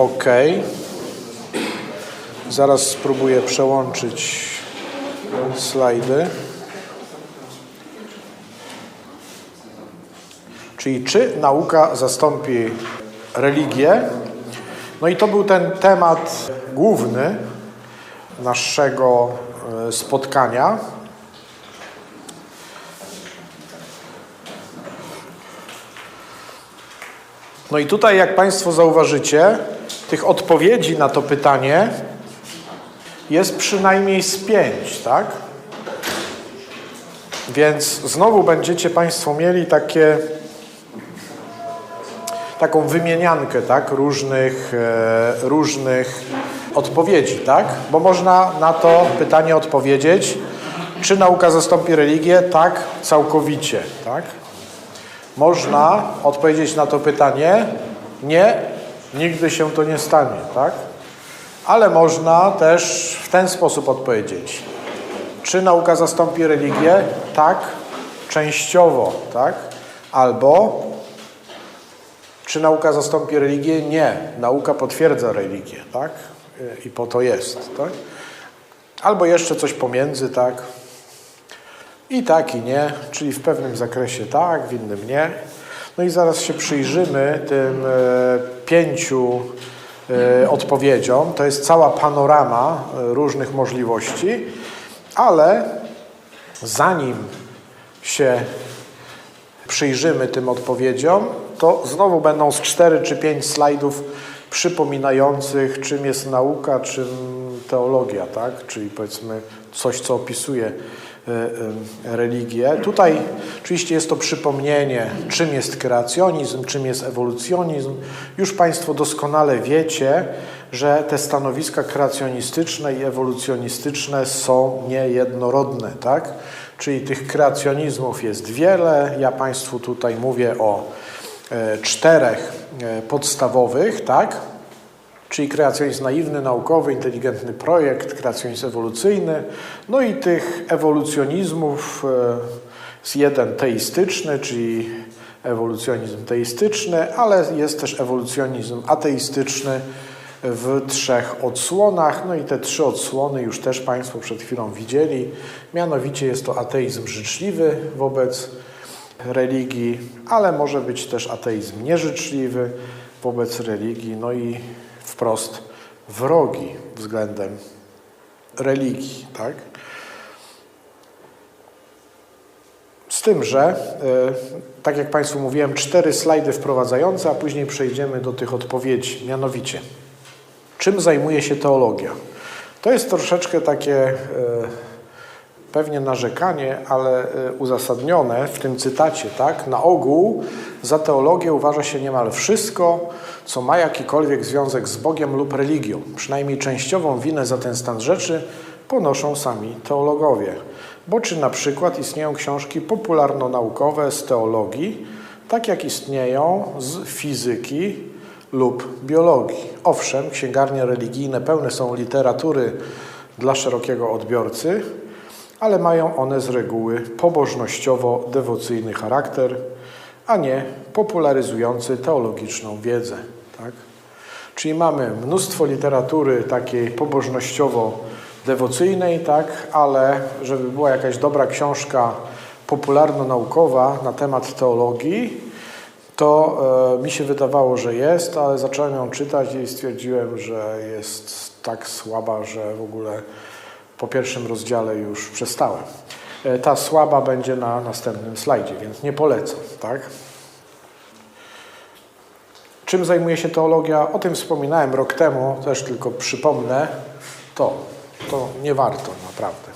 OK. Zaraz spróbuję przełączyć slajdy. Czyli czy nauka zastąpi religię? No i to był ten temat główny naszego e, spotkania. No i tutaj, jak Państwo zauważycie, tych odpowiedzi na to pytanie jest przynajmniej z pięć, tak? Więc znowu będziecie Państwo mieli takie, taką wymieniankę, tak? Różnych, e, różnych odpowiedzi, tak? Bo można na to pytanie odpowiedzieć, czy nauka zastąpi religię? Tak, całkowicie, tak? Można odpowiedzieć na to pytanie, nie, nigdy się to nie stanie, tak? Ale można też w ten sposób odpowiedzieć. Czy nauka zastąpi religię? Tak, częściowo, tak? Albo czy nauka zastąpi religię? Nie, nauka potwierdza religię, tak? I po to jest, tak? Albo jeszcze coś pomiędzy, tak? I tak, i nie, czyli w pewnym zakresie tak, w innym nie. No i zaraz się przyjrzymy tym e, pięciu e, odpowiedziom. To jest cała panorama e, różnych możliwości, ale zanim się przyjrzymy tym odpowiedziom, to znowu będą z cztery czy pięć slajdów przypominających, czym jest nauka, czym teologia, tak? Czyli powiedzmy coś, co opisuje religię. Tutaj oczywiście jest to przypomnienie, czym jest kreacjonizm, czym jest ewolucjonizm. Już Państwo doskonale wiecie, że te stanowiska kreacjonistyczne i ewolucjonistyczne są niejednorodne, tak? Czyli tych kreacjonizmów jest wiele. Ja Państwu tutaj mówię o e, czterech podstawowych, tak? Czyli kreacjonizm naiwny, naukowy, inteligentny projekt, kreacjonizm ewolucyjny. No i tych ewolucjonizmów jest jeden teistyczny, czyli ewolucjonizm teistyczny, ale jest też ewolucjonizm ateistyczny w trzech odsłonach. No i te trzy odsłony już też Państwo przed chwilą widzieli. Mianowicie jest to ateizm życzliwy wobec religii, ale może być też ateizm nieżyczliwy wobec religii, no i wprost wrogi względem religii. Tak? Z tym, że, tak jak Państwu mówiłem, cztery slajdy wprowadzające, a później przejdziemy do tych odpowiedzi. Mianowicie, czym zajmuje się teologia? To jest troszeczkę takie pewnie narzekanie, ale uzasadnione w tym cytacie. Tak? Na ogół za teologię uważa się niemal wszystko, co ma jakikolwiek związek z Bogiem lub religią. Przynajmniej częściową winę za ten stan rzeczy ponoszą sami teologowie. Bo czy na przykład istnieją książki popularno-naukowe z teologii, tak jak istnieją z fizyki lub biologii. Owszem, księgarnie religijne pełne są literatury dla szerokiego odbiorcy, ale mają one z reguły pobożnościowo-dewocyjny charakter, a nie popularyzujący teologiczną wiedzę. Tak? Czyli mamy mnóstwo literatury takiej pobożnościowo-dewocyjnej, tak? ale żeby była jakaś dobra książka popularno-naukowa na temat teologii, to e, mi się wydawało, że jest, ale zacząłem ją czytać i stwierdziłem, że jest tak słaba, że w ogóle po pierwszym rozdziale już przestałem. E, ta słaba będzie na następnym slajdzie, więc nie polecam. Tak? Czym zajmuje się teologia? O tym wspominałem rok temu, też tylko przypomnę. To, to nie warto naprawdę.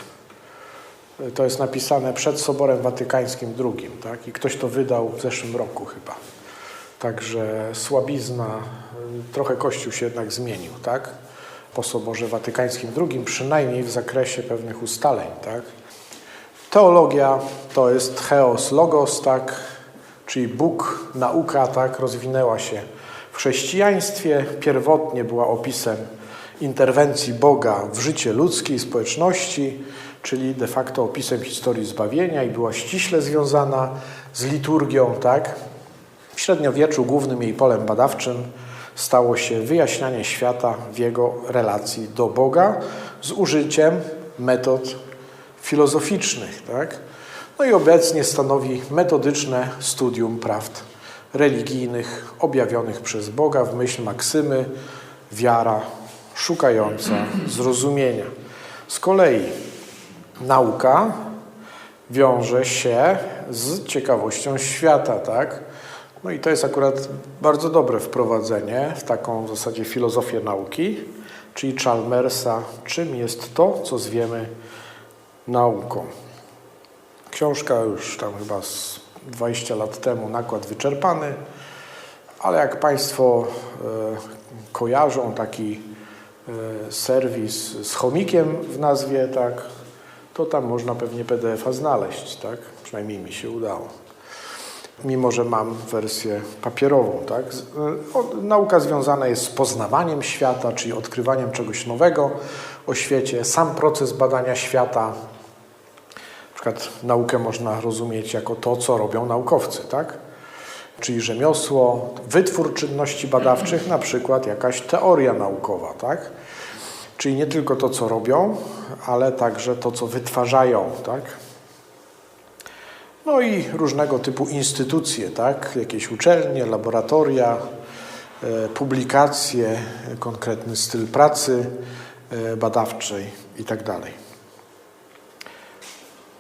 To jest napisane przed Soborem Watykańskim II, tak? I ktoś to wydał w zeszłym roku chyba. Także słabizna, trochę Kościół się jednak zmienił, tak? Po Soborze Watykańskim II, przynajmniej w zakresie pewnych ustaleń, tak? Teologia to jest theos logos, tak? Czyli Bóg, nauka, tak? Rozwinęła się w chrześcijaństwie. Pierwotnie była opisem interwencji Boga w życie ludzkiej społeczności, czyli de facto opisem historii zbawienia i była ściśle związana z liturgią, tak? W średniowieczu głównym jej polem badawczym stało się wyjaśnianie świata w jego relacji do Boga z użyciem metod filozoficznych. Tak? No i obecnie stanowi metodyczne studium prawd religijnych objawionych przez Boga w myśl maksymy wiara szukająca zrozumienia. Z kolei nauka wiąże się z ciekawością świata, tak? No i to jest akurat bardzo dobre wprowadzenie w taką w zasadzie filozofię nauki, czyli Chalmersa, czym jest to, co zwiemy nauką. Książka już tam chyba z 20 lat temu, nakład wyczerpany, ale jak Państwo e, kojarzą taki e, serwis z chomikiem w nazwie, tak, to tam można pewnie PDF-a znaleźć, tak? Przynajmniej mi się udało. Mimo, że mam wersję papierową, tak? E, Nauka związana jest z poznawaniem świata, czyli odkrywaniem czegoś nowego o świecie. Sam proces badania świata, przykład naukę można rozumieć jako to, co robią naukowcy, tak? Czyli rzemiosło, wytwór czynności badawczych, na przykład jakaś teoria naukowa, tak? Czyli nie tylko to, co robią, ale także to, co wytwarzają, tak? No i różnego typu instytucje, tak? Jakieś uczelnie, laboratoria, e, publikacje, konkretny styl pracy e, badawczej i tak.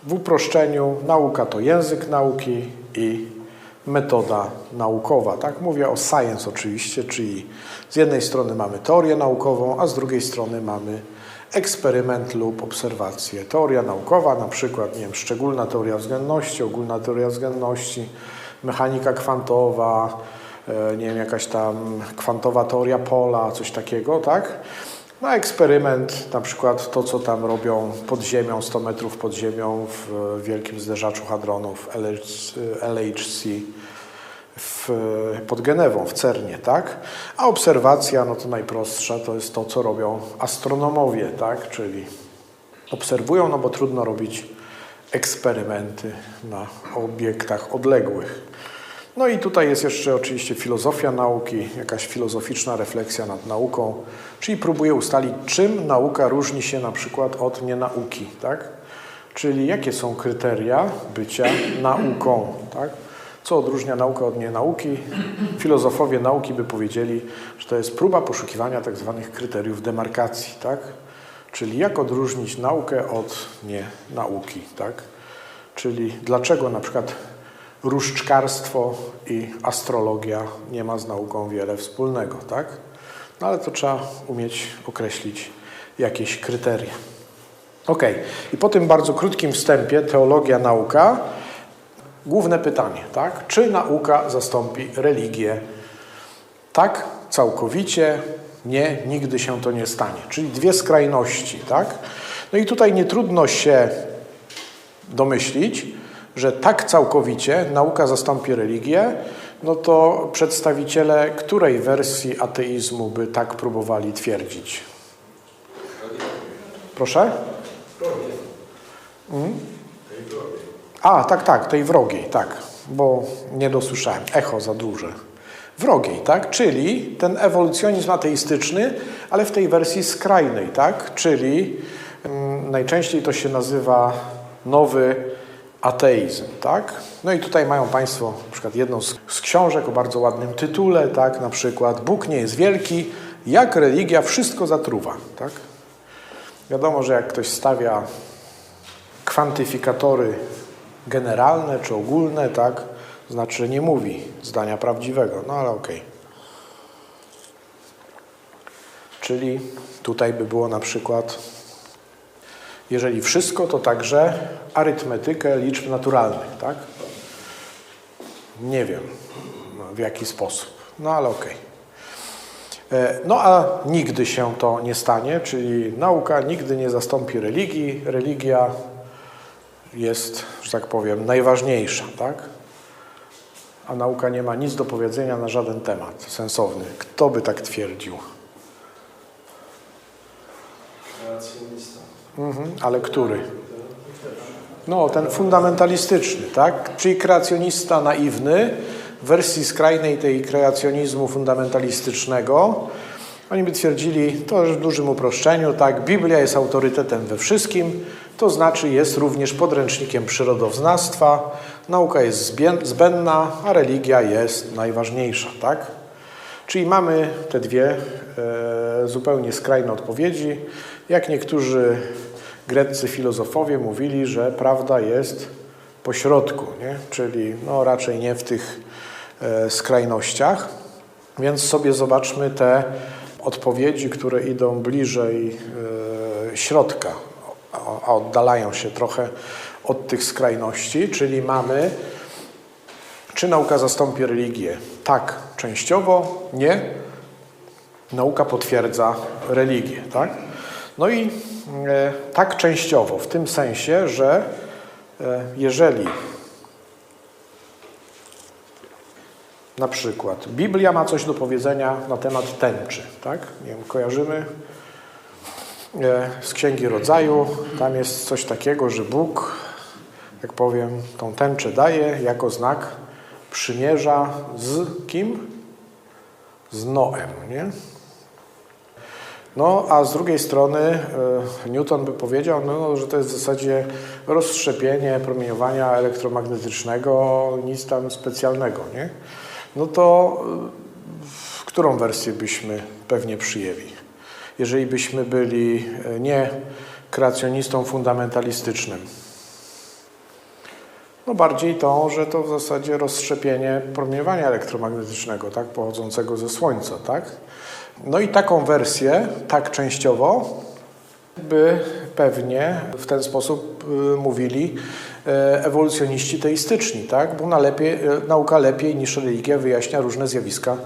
W uproszczeniu nauka to język nauki i metoda naukowa. Tak mówię o science oczywiście, czyli z jednej strony mamy teorię naukową, a z drugiej strony mamy eksperyment lub obserwację. Teoria naukowa, na przykład nie wiem, szczególna teoria względności, ogólna teoria względności, mechanika kwantowa, e, nie wiem, jakaś tam kwantowa teoria pola, coś takiego, tak? Na eksperyment, na przykład to, co tam robią pod ziemią, 100 metrów pod ziemią w wielkim zderzaczu hadronów LHC w, pod Genewą, w CERNie, tak? A obserwacja, no to najprostsza, to jest to, co robią astronomowie, tak? Czyli obserwują, no bo trudno robić eksperymenty na obiektach odległych. No i tutaj jest jeszcze oczywiście filozofia nauki, jakaś filozoficzna refleksja nad nauką, czyli próbuje ustalić, czym nauka różni się na przykład od nienauki, tak? Czyli jakie są kryteria bycia nauką, tak? Co odróżnia naukę od nienauki? Filozofowie nauki by powiedzieli, że to jest próba poszukiwania tak zwanych kryteriów demarkacji, tak? Czyli jak odróżnić naukę od nienauki, tak? Czyli dlaczego na przykład różdżkarstwo i astrologia nie ma z nauką wiele wspólnego, tak? No ale to trzeba umieć określić jakieś kryteria. Ok, i po tym bardzo krótkim wstępie, teologia, nauka, główne pytanie, tak? Czy nauka zastąpi religię? Tak, całkowicie, nie, nigdy się to nie stanie. Czyli dwie skrajności, tak? No i tutaj nie trudno się domyślić, że tak całkowicie nauka zastąpi religię, no to przedstawiciele której wersji ateizmu by tak próbowali twierdzić? Proszę? Mm? A, tak, tak, tej wrogiej, tak, bo nie dosłyszałem, echo za duże. Wrogiej, tak, czyli ten ewolucjonizm ateistyczny, ale w tej wersji skrajnej, tak, czyli mm, najczęściej to się nazywa nowy ateizm, tak? No i tutaj mają Państwo na przykład jedną z, z książek o bardzo ładnym tytule, tak? Na przykład Bóg nie jest wielki, jak religia wszystko zatruwa, tak? Wiadomo, że jak ktoś stawia kwantyfikatory generalne czy ogólne, tak? Znaczy, że nie mówi zdania prawdziwego, no ale okej. Czyli tutaj by było na przykład jeżeli wszystko, to także arytmetykę liczb naturalnych, tak? Nie wiem w jaki sposób, no ale okej. E, No a nigdy się to nie stanie, czyli nauka nigdy nie zastąpi religii. Religia jest, że tak powiem, najważniejsza, tak? A nauka nie ma nic do powiedzenia na żaden temat sensowny. Kto by tak twierdził? Kreacjonista. Mhm, ale który? No, ten fundamentalistyczny, tak? Czyli kreacjonista naiwny wersji skrajnej tej kreacjonizmu fundamentalistycznego, oni by twierdzili, to w dużym uproszczeniu, tak, Biblia jest autorytetem we wszystkim, to znaczy jest również podręcznikiem przyrodoznawstwa, nauka jest zbędna, a religia jest najważniejsza, tak? Czyli mamy te dwie e, zupełnie skrajne odpowiedzi. Jak niektórzy greccy filozofowie mówili, że prawda jest pośrodku, nie? czyli no, raczej nie w tych e, skrajnościach. Więc sobie zobaczmy te odpowiedzi, które idą bliżej e, środka, a, a oddalają się trochę od tych skrajności, czyli mamy czy nauka zastąpi religię? Tak, częściowo, nie. Nauka potwierdza religię, tak? No i e, tak częściowo, w tym sensie, że e, jeżeli na przykład Biblia ma coś do powiedzenia na temat tęczy, tak? Nie wiem, kojarzymy e, z Księgi Rodzaju, tam jest coś takiego, że Bóg, jak powiem, tą tęczę daje jako znak przymierza z kim? Z Noem, nie? No, a z drugiej strony e, Newton by powiedział, no, że to jest w zasadzie rozszczepienie promieniowania elektromagnetycznego, nic tam specjalnego, nie? No to e, w którą wersję byśmy pewnie przyjęli? Jeżeli byśmy byli e, nie kreacjonistą fundamentalistycznym, no bardziej tą, że to w zasadzie rozszczepienie promieniowania elektromagnetycznego, tak, pochodzącego ze Słońca, tak? No i taką wersję, tak częściowo, by pewnie w ten sposób y, mówili e, ewolucjoniści teistyczni, tak? Bo lepiej, e, nauka lepiej niż religia wyjaśnia różne zjawiska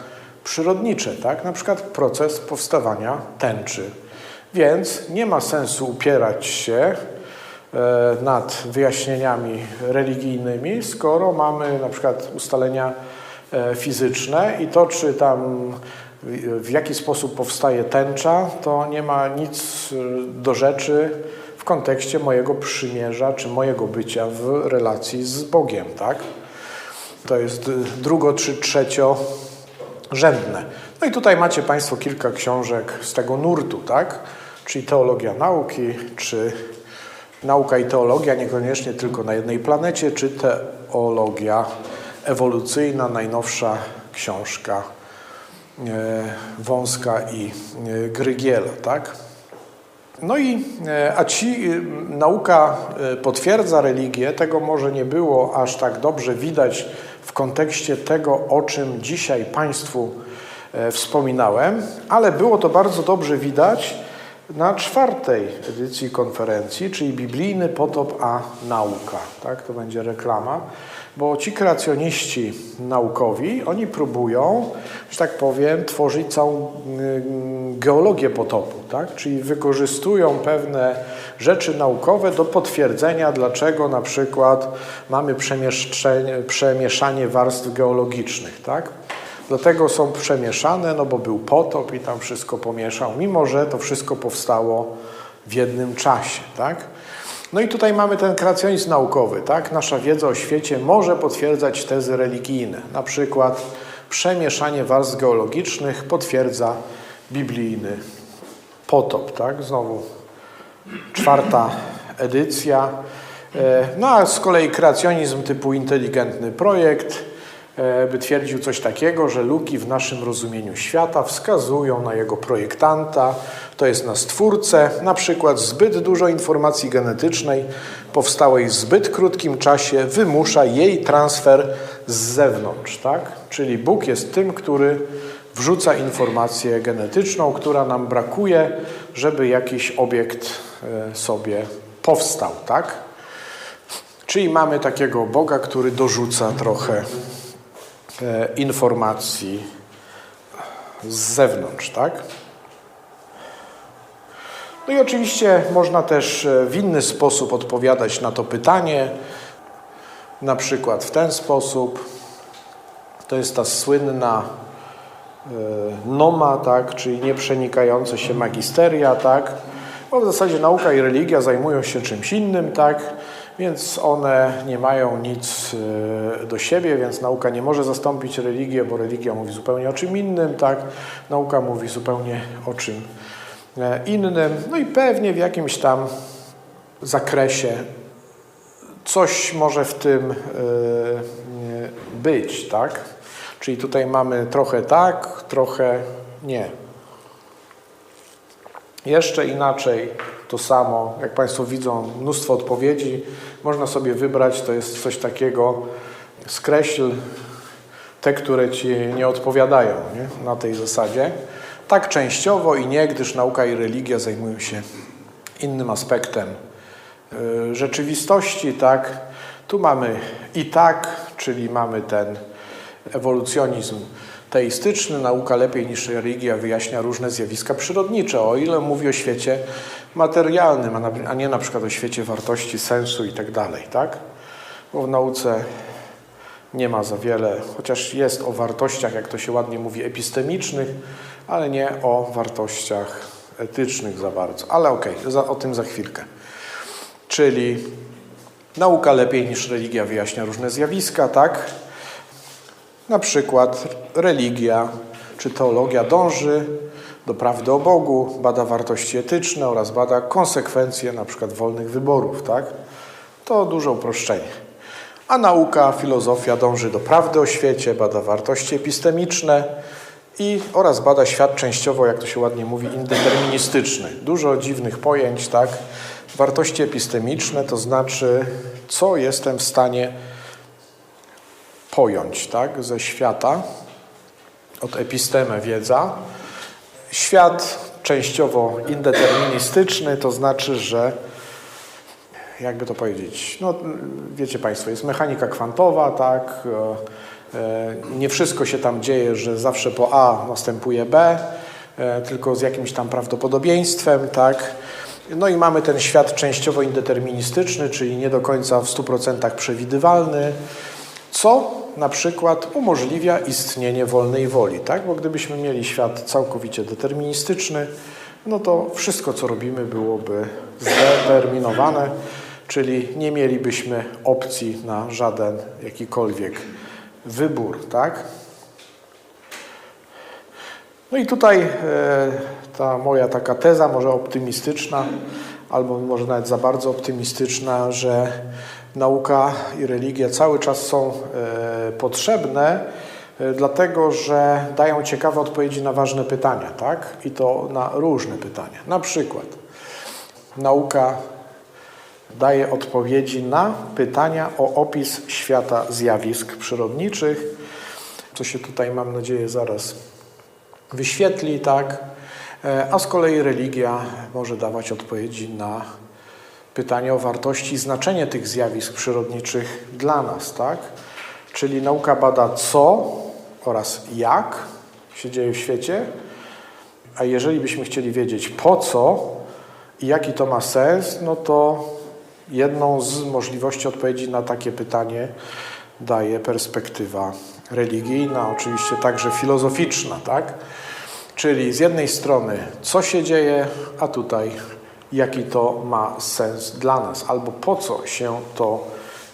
przyrodnicze, tak? Na przykład proces powstawania tęczy. Więc nie ma sensu upierać się nad wyjaśnieniami religijnymi, skoro mamy na przykład ustalenia e, fizyczne i to, czy tam w- jaki sposób powstaje tęcza, to nie ma nic e, do rzeczy w kontekście mojego przymierza czy mojego bycia w relacji z Bogiem, tak? To jest e, drugo czy trzecio rzędne. No i tutaj macie Państwo kilka książek z tego nurtu, tak? Czyli teologia nauki, czy nauka i teologia, niekoniecznie tylko na jednej planecie, czy teologia ewolucyjna, najnowsza książka e, Wąska i e, Grygiela, tak? No i, e, a ci, nauka potwierdza religię, tego może nie było aż tak dobrze widać w kontekście tego, o czym dzisiaj Państwu wspominałem, ale było to bardzo dobrze widać na czwartej edycji konferencji, czyli Biblijny potop a nauka. Tak, to będzie reklama, bo ci kreacjoniści naukowi, oni próbują, że tak powiem, tworzyć całą y, geologię potopu, tak? czyli wykorzystują pewne rzeczy naukowe do potwierdzenia, dlaczego na przykład mamy przemieszanie warstw geologicznych. Tak? Dlatego są przemieszane, no bo był potop i tam wszystko pomieszał, mimo że to wszystko powstało w jednym czasie. Tak? No i tutaj mamy ten kreacjonizm naukowy. Tak? Nasza wiedza o świecie może potwierdzać tezy religijne. Na przykład przemieszanie warstw geologicznych potwierdza biblijny potop. Tak? Znowu czwarta edycja. E, No a z kolei kreacjonizm typu inteligentny projekt by twierdził coś takiego, że luki w naszym rozumieniu świata wskazują na jego projektanta, to jest na stwórcę, na przykład zbyt dużo informacji genetycznej powstałej w zbyt krótkim czasie wymusza jej transfer z zewnątrz, tak? Czyli Bóg jest tym, który wrzuca informację genetyczną, która nam brakuje, żeby jakiś obiekt e, sobie powstał, tak? Czyli mamy takiego Boga, który dorzuca trochę e, informacji z zewnątrz, tak? No i oczywiście można też e, w inny sposób odpowiadać na to pytanie, na przykład w ten sposób. To jest ta słynna e, noma, tak, czyli nieprzenikające się magisteria, tak, bo w zasadzie nauka i religia zajmują się czymś innym, tak, więc one nie mają nic e, do siebie, więc nauka nie może zastąpić religię, bo religia mówi zupełnie o czym innym, tak? Nauka mówi zupełnie o czym e, innym, no i pewnie w jakimś tam zakresie coś może w tym e, być, tak? Czyli tutaj mamy trochę tak, trochę nie. Jeszcze inaczej to samo, jak Państwo widzą, mnóstwo odpowiedzi. Można sobie wybrać, to jest coś takiego, skreśl te, które Ci nie odpowiadają nie? na tej zasadzie. Tak częściowo i nie, gdyż nauka i religia zajmują się innym aspektem y, rzeczywistości, tak. Tu mamy i tak, czyli mamy ten ewolucjonizm teistyczny. Nauka lepiej niż religia wyjaśnia różne zjawiska przyrodnicze, o ile mówi o świecie materialnym, a nie na przykład o świecie wartości, sensu i tak dalej, tak? Bo w nauce nie ma za wiele, chociaż jest o wartościach, jak to się ładnie mówi, epistemicznych, ale nie o wartościach etycznych za bardzo. Ale okej, za- o tym za chwilkę. Czyli nauka lepiej niż religia wyjaśnia różne zjawiska, tak? Na przykład religia czy teologia dąży do prawdy o Bogu, bada wartości etyczne oraz bada konsekwencje na przykład wolnych wyborów, tak? To duże uproszczenie. A nauka, filozofia dąży do prawdy o świecie, bada wartości epistemiczne i oraz bada świat częściowo, jak to się ładnie mówi, indeterministyczny. Dużo dziwnych pojęć, tak? Wartości epistemiczne to znaczy, co jestem w stanie pojąć tak, ze świata, od epistemę wiedza. Świat częściowo indeterministyczny, to znaczy, że jakby to powiedzieć, no wiecie Państwo, jest mechanika kwantowa, tak, e, e, nie wszystko się tam dzieje, że zawsze po A następuje B, e, tylko z jakimś tam prawdopodobieństwem, tak. No i mamy ten świat częściowo indeterministyczny, czyli nie do końca w 100% przewidywalny, co na przykład umożliwia istnienie wolnej woli, tak? Bo gdybyśmy mieli świat całkowicie deterministyczny, no to wszystko, co robimy, byłoby zdeterminowane, czyli nie mielibyśmy opcji na żaden jakikolwiek wybór, tak? No i tutaj e, ta moja taka teza, może optymistyczna, albo może nawet za bardzo optymistyczna, że nauka i religia cały czas są e, potrzebne, e, dlatego że dają ciekawe odpowiedzi na ważne pytania, tak? I to na różne pytania. Na przykład nauka daje odpowiedzi na pytania o opis świata zjawisk przyrodniczych, co się tutaj, mam nadzieję, zaraz wyświetli, tak? E, A z kolei religia może dawać odpowiedzi na pytanie o wartości i znaczenie tych zjawisk przyrodniczych dla nas, tak? Czyli nauka bada co oraz jak się dzieje w świecie, a jeżeli byśmy chcieli wiedzieć po co i jaki to ma sens, no to jedną z możliwości odpowiedzi na takie pytanie daje perspektywa religijna, oczywiście także filozoficzna, tak? Czyli z jednej strony co się dzieje, a tutaj jaki to ma sens dla nas, albo po co się to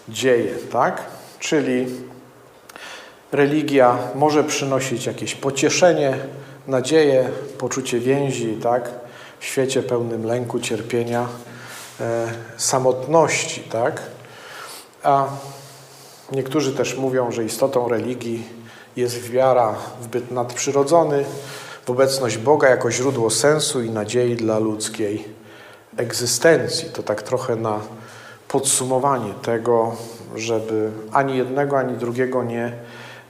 dzieje, tak? Czyli religia może przynosić jakieś pocieszenie, nadzieję, poczucie więzi, tak? W świecie pełnym lęku, cierpienia, e, samotności, tak? A niektórzy też mówią, że istotą religii jest wiara w byt nadprzyrodzony, w obecność Boga jako źródło sensu i nadziei dla ludzkiej egzystencji. To tak trochę na podsumowanie tego, żeby ani jednego, ani drugiego nie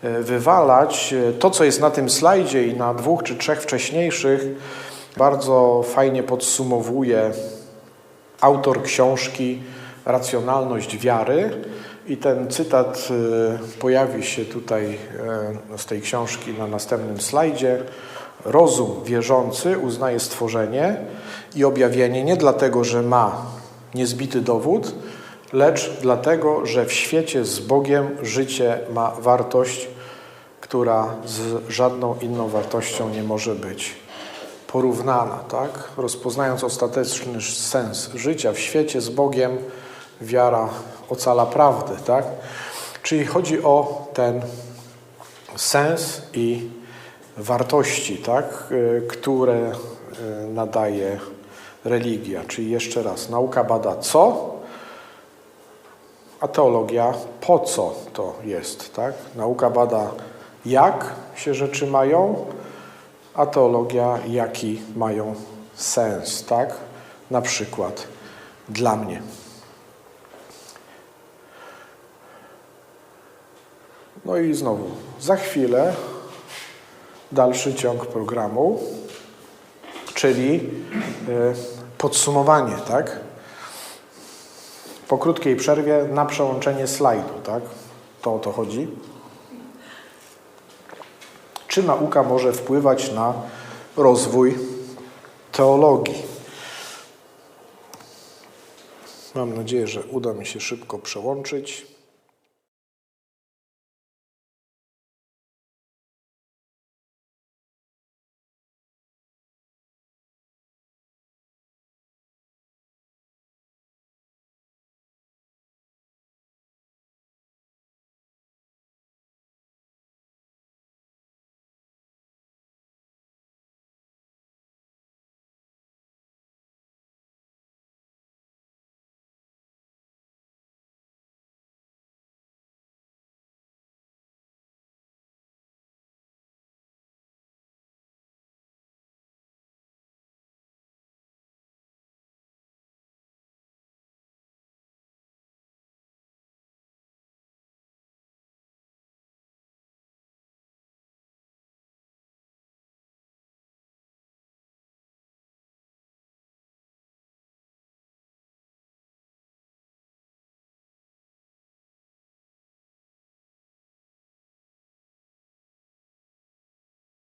e, wywalać. E, To, co jest na tym slajdzie i na dwóch czy trzech wcześniejszych, bardzo fajnie podsumowuje autor książki Racjonalność wiary. I ten cytat e, pojawi się tutaj z tej książki na następnym slajdzie. Rozum wierzący uznaje stworzenie i objawienie nie dlatego, że ma niezbity dowód, lecz dlatego, że w świecie z Bogiem życie ma wartość, która z żadną inną wartością nie może być porównana. Tak? Rozpoznając ostateczny sens życia w świecie z Bogiem, wiara ocala prawdy, tak? Czyli chodzi o ten sens i wartości, tak? y, które y, nadaje religia. Czyli jeszcze raz, nauka bada co, a teologia po co to jest, tak? Nauka bada jak się rzeczy mają, a teologia jaki mają sens, tak? Na przykład dla mnie. No i znowu, za chwilę dalszy ciąg programu, czyli y, podsumowanie, tak? Po krótkiej przerwie na przełączenie slajdu, tak? To o to chodzi. Czy nauka może wpływać na rozwój teologii? Mam nadzieję, że uda mi się szybko przełączyć.